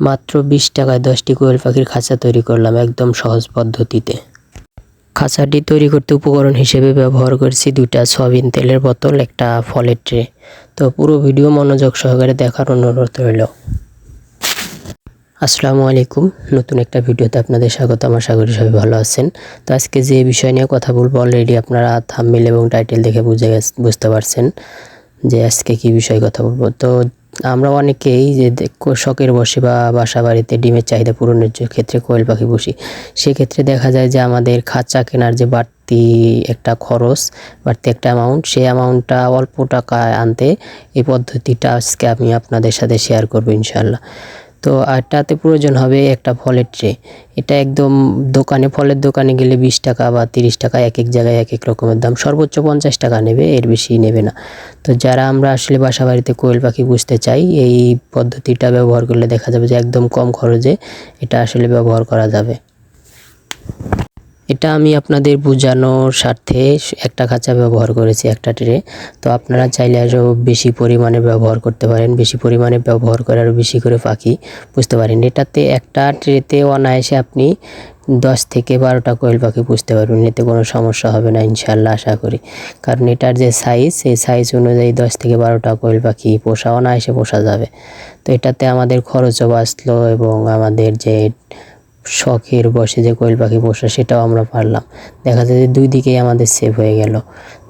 মাত্র বিশ টাকায় দশটি কোয়েল পাখির খাঁচা তৈরি করলাম একদম সহজ পদ্ধতিতে। খাঁচাটি তৈরি করতে উপকরণ হিসেবে ব্যবহার করেছি দুইটা সয়াবিন তেলের বোতল, একটা ফলের ট্রে। তো পুরো ভিডিও মনোযোগ সহকারে দেখার অনুরোধ রইল। আসসালামু আলাইকুম। নতুন একটা ভিডিওতে আপনাদের স্বাগত। আমার করি সবাই ভালো আছেন। তো আজকে যে বিষয় নিয়ে কথা বলব অলরেডি আপনারা থাম্বনেল এবং টাইটেল দেখে বুঝে বুঝতে পারছেন যে আজকে কি বিষয়ে কথা বলব। তো আমরা অনেকেই যে শখের বসে বা বাসা বাড়িতে ডিমের চাহিদা পূরণের ক্ষেত্রে কোয়েল পাখি বসি, সেক্ষেত্রে দেখা যায় যে আমাদের খাঁচা কেনার যে বাড়তি একটা খরচ, বাড়তি একটা অ্যামাউন্ট সেই অ্যামাউন্টটা অল্প টাকায় আনতে এই পদ্ধতিটা আজকে আমি আপনাদের সাথে শেয়ার করব ইনশাল্লাহ তো আর তাতে প্রয়োজন হবে একটা ফলের ট্রে। এটা একদম দোকানে, ফলের দোকানে গেলে বিশ টাকা বা তিরিশ টাকা এক এক জায়গায় এক এক রকমের দাম। সর্বোচ্চ পঞ্চাশ টাকা নেবে, এর বেশি নেবে না। তো যারা আমরা আসলে বাসা বাড়িতে কোয়েল পাখি বুঝতে চাই, এই পদ্ধতিটা ব্যবহার করলে দেখা যাবে যে একদম কম খরচে এটা আসলে ব্যবহার করা যাবে। এটা আমি আপনাদের বোঝানোর স্বার্থে একটা খাঁচা ব্যবহার করেছি, একটা ট্রে। তো আপনারা চাইলে আরও বেশি পরিমাণে ব্যবহার করতে পারেন, বেশি পরিমাণে ব্যবহার করে আরও বেশি করে পাখি বুঝতে পারেন। এটাতে একটা ট্রেতে অনায়াসে আপনি দশ থেকে বারোটা কোয়েল পাখি পুষতে পারবেন, এতে কোনো সমস্যা হবে না ইনশাল্লাহ আশা করি। কারণ এটার যে সাইজ সেই সাইজ অনুযায়ী দশ থেকে বারোটা কোয়েল পাখি পোষা অনায়াসে পোষা যাবে। তো এটাতে আমাদের খরচও বাঁচলো এবং আমাদের যে শখের বসে যে কোয়েল পাখি পোষা সেটাও আমরা পারলাম। দেখা যায় যে দুই দিকেই আমাদের সেভ হয়ে গেল।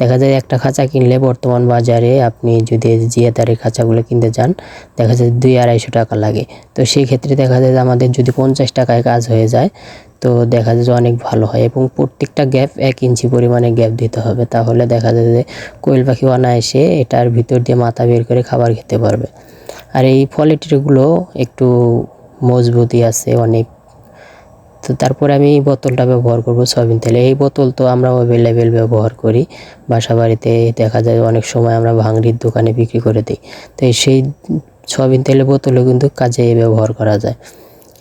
দেখা যায় একটা খাঁচা কিনলে বর্তমান বাজারে আপনি যদি জিয়াতারের খাঁচাগুলো কিনতে যান, দেখা যায় দুই আড়াইশো টাকা লাগে। তো সেই ক্ষেত্রে দেখা যায় যে আমাদের যদি পঞ্চাশ টাকায় কাজ হয়ে যায়, তো দেখা যায় যে অনেক ভালো হয় এবং প্রত্যেকটা গ্যাপ এক ইঞ্চি পরিমাণে গ্যাপ দিতে হবে। তাহলে দেখা যায় যে কোয়েল পাখি অনায়াসে এটার ভিতর দিয়ে মাথা বের করে খাবার খেতে পারবে। আর এই ফলের ট্রেগুলো একটু মজবুতি আছে, অনেক তো তারপরে আমি এই বোতলটা ব্যবহার করব সয়াবিন তেলে। এই বোতল তো আমরা অ্যাভেলেবেল ব্যবহার করি। বাসা বাড়িতে দেখা যায় অনেক সময় আমরা ভাঙড়ির দোকানে বিক্রি করে দিই। তো সেই সয়াবিন তেলের বোতলও কিন্তু কাজে ব্যবহার করা যায়।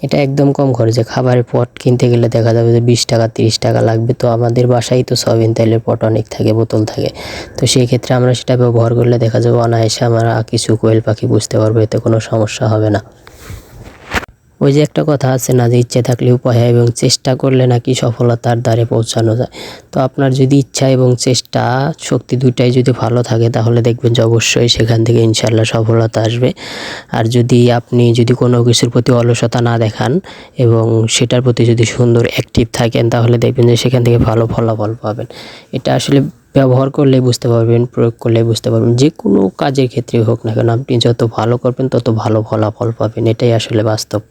এটা একদম কম খরচে। খাবারের পট কিনতে গেলে দেখা যাবে যে বিশ টাকা, তিরিশ টাকা লাগবে। তো আমাদের বাসায় তো সয়াবিন তেলের পট অনেক থাকে, বোতল থাকে। তো সেই ক্ষেত্রে আমরা সেটা ব্যবহার করলে দেখা যাবে অনায়াসে আমরা কিছু কোয়েল পাখি বুঝতে পারব, এতে কোনো সমস্যা হবে না। ওই যে একটা কথা আছে না, যে ইচ্ছে থাকলে উপায় হয় এবং চেষ্টা করলে নাকি সফলতার দ্বারে পৌঁছানো যায়। তো আপনার যদি ইচ্ছা এবং চেষ্টা শক্তি দুইটাই যদি ভালো থাকে, তাহলে দেখবেন যে অবশ্যই সেখান থেকে ইনশাল্লাহ সফলতা আসবে। আর যদি আপনি যদি কোনো কিছুর প্রতি অলসতা না দেখান এবং সেটার প্রতি যদি সুন্দর অ্যাক্টিভ থাকেন, তাহলে দেখবেন যে সেখান থেকে ভালো ফলাফল পাবেন। এটা আসলে ব্যবহার করলে বুঝতে পারবেন, প্রয়োগ করলে বুঝতে পারবেন। যে কোনো কাজের ক্ষেত্রে হোক না কেন, আপনি যত ভালো করবেন, তত ভালো ফলাফল পাবেন। এটাই আসলে বাস্তব।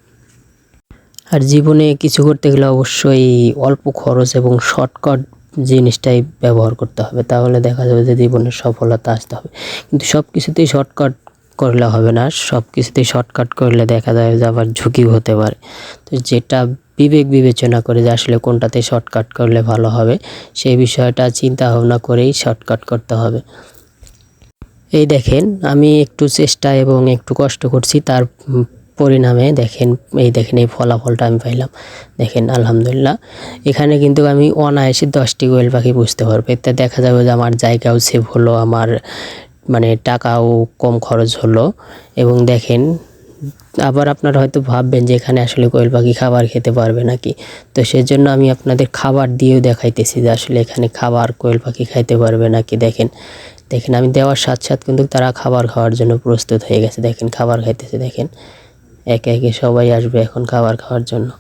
আর জীবনে কিছু করতে গেলে অবশ্যই অল্প খরচ এবং শর্টকাট জিনিসটাই ব্যবহার করতে হবে। তাহলে দেখা যাবে যে জীবনে সফলতা আসতে হবে। কিন্তু সব কিছুতেই শর্টকাট করলে হবে না। সব কিছুতেই শর্টকাট করলে দেখা যায় যে আবার ঝুঁকিও হতে পারে। তো যেটা বিবেক বিবেচনা করে যে আসলে কোনটাতে শর্টকাট করলে ভালো হবে, সেই বিষয়টা চিন্তা ভাবনা করেই শর্টকাট করতে হবে। এই দেখেন, আমি একটু চেষ্টা এবং একটু কষ্ট করছি। তার পরিণামে দেখেন, এই দেখেন, এই ফলাফলটা আমি পাইলাম। দেখেন, আলহামদুলিল্লাহ। এখানে কিন্তু আমি অনায়াসে দশটি গোয়েল পাখি বুঝতে পারব। এতে দেখা যাবে যে আমার জায়গাও সেভ হলো, আমার মানে টাকাও কম খরচ হলো। এবং দেখেন, আবার আপনারা হয়তো ভাববেন যে এখানে আসলে কোয়েল পাখি খাবার খেতে পারবে নাকি? তো সেজন্য আমি আপনাদের খাবার দিয়েও দেখাইতেছি যে আসলে এখানে খাবার কোয়েল পাখি খাইতে পারবে নাকি? দেখেন দেখেন, আমি দেওয়ার সাথে সাথে কিন্তু তারা খাবার খাওয়ার জন্য প্রস্তুত হয়ে গেছে। দেখেন, খাবার খাইতেছে, দেখেন। একে একে সবাই আসবে এখন খাবার খাওয়ার জন্য।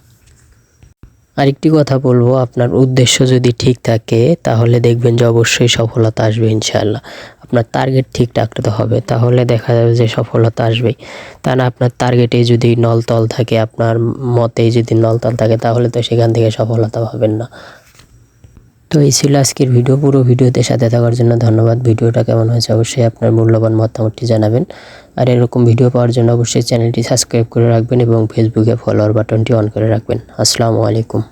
আরেকটি কথা বলব, আপনার উদ্দেশ্য যদি ঠিক থাকে, তাহলে দেখবেন যে অবশ্যই সফলতা আসবে ইনশাআল্লাহ। আপনার টার্গেট ঠিক রাখতে হবে, তাহলে দেখা যাবে যে সফলতা আসবেই। তা না, আপনার টার্গেটে যদি নলতল থাকে, আপনার মতেই যদি নলতল থাকে, তাহলে তো সেখান থেকে সফলতা পাবেন না। তো এই ছিল আজকের ভিডিও। পুরো ভিডিওতে সাথে থাকার জন্য ধন্যবাদ। ভিডিওটা কেমন হয়েছে অবশ্যই আপনার মূল্যবান মতামতটি জানাবেন। আর এরকম ভিডিও পাওয়ার জন্য অবশ্যই চ্যানেলটি সাবস্ক্রাইব করে রাখবেন এবং ফেসবুকে ফলোয়ার বাটনটি অন করে রাখবেন। আসসালামু আলাইকুম।